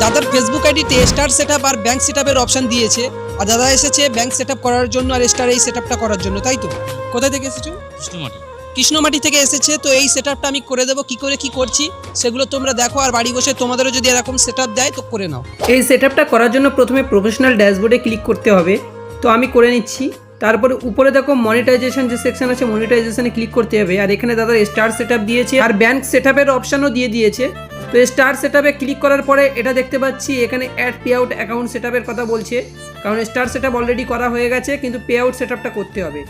যাদের ফেসবুক আইডিতে star set আর ব্যাংক সেট অপশন দিয়েছে। আর দাদা এসেছে ব্যাংক সেট করার জন্য আর স্টার এই সেট করার জন্য তাই তো? কোথা থেকে এসেছ? কৃষ্ণমাটি। কৃষ্ণমাটি থেকে এসেছে তো এই সেট আমি করে দেবো। কি করে কি করছি সেগুলো তোমরা দেখো। আর বাড়ি বসে তোমাদেরও যদি এরকম সেট দেয় তো করে নাও। এই সেট করার জন্য প্রথমে প্রফেশনাল ড্যাশবোর্ডে ক্লিক করতে হবে। তো আমি করে নিচ্ছি। তারপরে উপরে দেখো মনিটাইজেশন যে সেকশন আছে মনিটাইজেশনে ক্লিক করতে হবে। আর এখানে দাদা স্টার সেট দিয়েছে। আর ব্যাংক সেট আপের অপশানও দিয়ে দিয়েছে। তো স্টার সেট ক্লিক করার পরে এটা দেখতে পাচ্ছি, এখানে add payout account set কথা বলছে। কারণ স্টার সেট অলরেডি করা হয়ে গেছে, কিন্তু পে আউট সেট করতে হবে।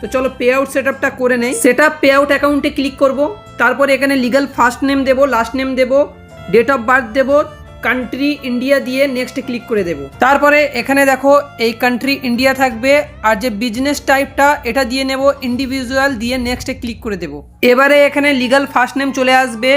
তো চলো পে আউট সেট করে নেই। সেট আপ পে আউট অ্যাকাউন্টে ক্লিক করব, তারপরে এখানে লিগাল ফার্স্ট নেম দেবো লাস্ট নেম দেবো ডেট অফ বার্থ দেবো কান্ট্রি ইন্ডিয়া দিয়ে নেক্সট ক্লিক করে দেব। তারপরে এখানে দেখো, এই কান্ট্রি ইন্ডিয়া থাকবে, আর যে বিজনেস টাইপটা এটা দিয়ে নেব ইন্ডিভিজুয়াল দিয়ে নেক্সটে ক্লিক করে দেব। এবারে এখানে লিগাল ফার্স্ট নেম চলে আসবে।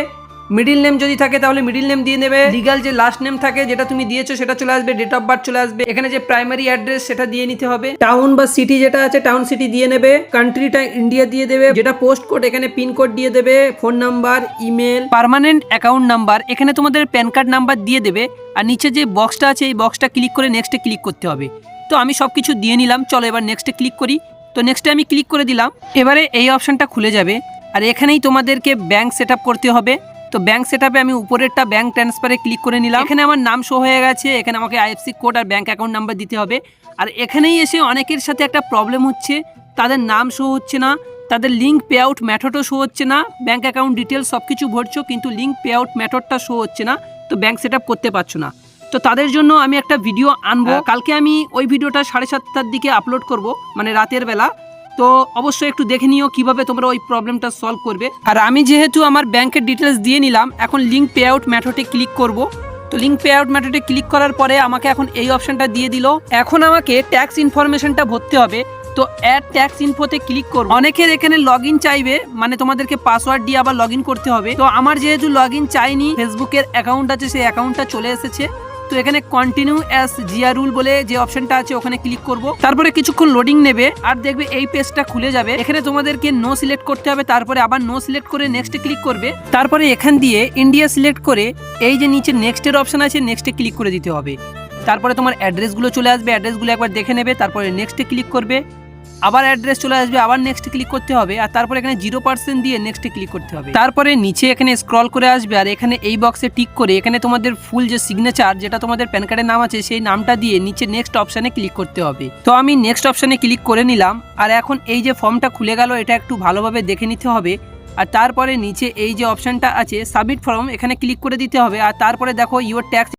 মিডিল নেম যদি থাকে তাহলে মিডিল নেম দিয়ে নেবে। লিগাল যে লাস্ট নেম থাকে, যেটা তুমি দিয়েছ, সেটা চলে আসবে ডেট অফ বার্থ চলে আসবে। এখানে যে প্রাইমারি অ্যাড্রেস সেটা দিয়ে নিতে হবে। টাউন বা সিটি যেটা আছে টাউন সিটি দিয়ে নেবে। কান্ট্রিটা ইন্ডিয়া দিয়ে দেবে। যেটা পোস্ট কোড এখানে পিন কোড দিয়ে দেবে। Phone number email permanent account number এখানে তোমাদের প্যান কার্ড নাম্বার দিয়ে দেবে। আর নিচে যে বক্সটা আছে, এই বক্সটা ক্লিক করে নেক্সটে ক্লিক করতে হবে। তো আমি সব কিছু দিয়ে নিলাম। চলো এবার নেক্সটে ক্লিক করি। তো নেক্সটে আমি ক্লিক করে দিলাম। এবারে এই অপশানটা খুলে যাবে। আর এখানেই তোমাদেরকে ব্যাংক সেট করতে হবে। তো ব্যাংক সেট আমি উপরেরটা ব্যাংক ট্রান্সফারে ক্লিক করে নিলাম। এখানে আমার নাম শো হয়ে গেছে এখানে আমাকে আইএফসি কোড আর ব্যাংক অ্যাকাউন্ট নাম্বার দিতে হবে। আর এখানেই এসে অনেকের সাথে একটা প্রবলেম হচ্ছে তাদের নাম শো হচ্ছে না তাদের লিঙ্ক পে আউট ম্যাথডও শো হচ্ছে না ব্যাংক অ্যাকাউন্ট ডিটেলস সব কিছু ভরছো কিন্তু লিঙ্ক পে আউট ম্যাথডটা শো হচ্ছে না তো ব্যাংক সেট করতে পারছ না। তো তাদের জন্য আমি একটা ভিডিও আনব। কালকে আমি ওই ভিডিওটা সাড়ে সাতটার দিকে আপলোড করব মানে রাতের বেলা। তো অবশ্যই একটু দেখে নিও কীভাবে তোমরা ওই প্রবলেমটা সলভ করবে। আর আমি যেহেতু আমার ব্যাংকের ডিটেলস দিয়ে নিলাম, এখন লিঙ্ক পে আউট ম্যাথডে ক্লিক করব। তো লিঙ্ক পে আউট ম্যাথডে ক্লিক করার পরে আমাকে এখন এই অপশনটা দিয়ে দিল। এখন আমাকে ট্যাক্স ইনফরমেশনটা ভরতে হবে। তো অ্যাড ট্যাক্স ইনফোতে ক্লিক করব। অনেকের এখানে লগ চাইবে মানে তোমাদেরকে পাসওয়ার্ড দিয়ে আবার লগ করতে হবে। তো আমার যেহেতু লগ ইন চাইনি ফেসবুকের অ্যাকাউন্ট আছে, সেই অ্যাকাউন্টটা চলে এসেছে। তো এখানে কন্টিনিউ অ্যাজ জিয়া রুল বলে যে অপশনটা আছে, ওখানে ক্লিক করব। তারপরে কিছুক্ষণ লোডিং নেবে আর দেখবে এই পেজটা খুলে যাবে। এখানে তোমাদেরকে নো সিলেক্ট করতে হবে, তারপরে আবার নো সিলেক্ট করে নেক্সটে ক্লিক করবে। তারপরে এখান দিয়ে ইন্ডিয়া সিলেক্ট করে এই যে নিচে নেক্সটের অপশন আছে নেক্সটে ক্লিক করে দিতে হবে। তারপরে তোমার অ্যাড্রেসগুলো চলে আসবে অ্যাড্রেসগুলো একবার দেখে নেবে, তারপরে নেক্সটে ক্লিক করবে। আবার অ্যাড্রেস চলে আসবে, আবার নেক্সট ক্লিক করতে হবে আর তারপরে এখানে জিরো পার্সেন্ট দিয়ে নেক্সটে ক্লিক করতে হবে। তারপরে নিচে এখানে স্ক্রল করে আসবে আর এখানে এই বক্সে টিক করে এখানে তোমাদের ফুল যে সিগনেচার যেটা তোমাদের প্যান কার্ডের নাম আছে, সেই নামটা দিয়ে নিচে নেক্সট অপশানে ক্লিক করতে হবে। তো আমি নেক্সট অপশানে ক্লিক করে নিলাম আর এখন এই যে ফর্মটা খুলে গেল, এটা একটু ভালোভাবে দেখে নিতে হবে। আর তারপরে নিচে এই যে অপশানটা আছে সাবমিট ফর্ম এখানে ক্লিক করে দিতে হবে। আর তারপরে দেখো ইউর ট্যাক্স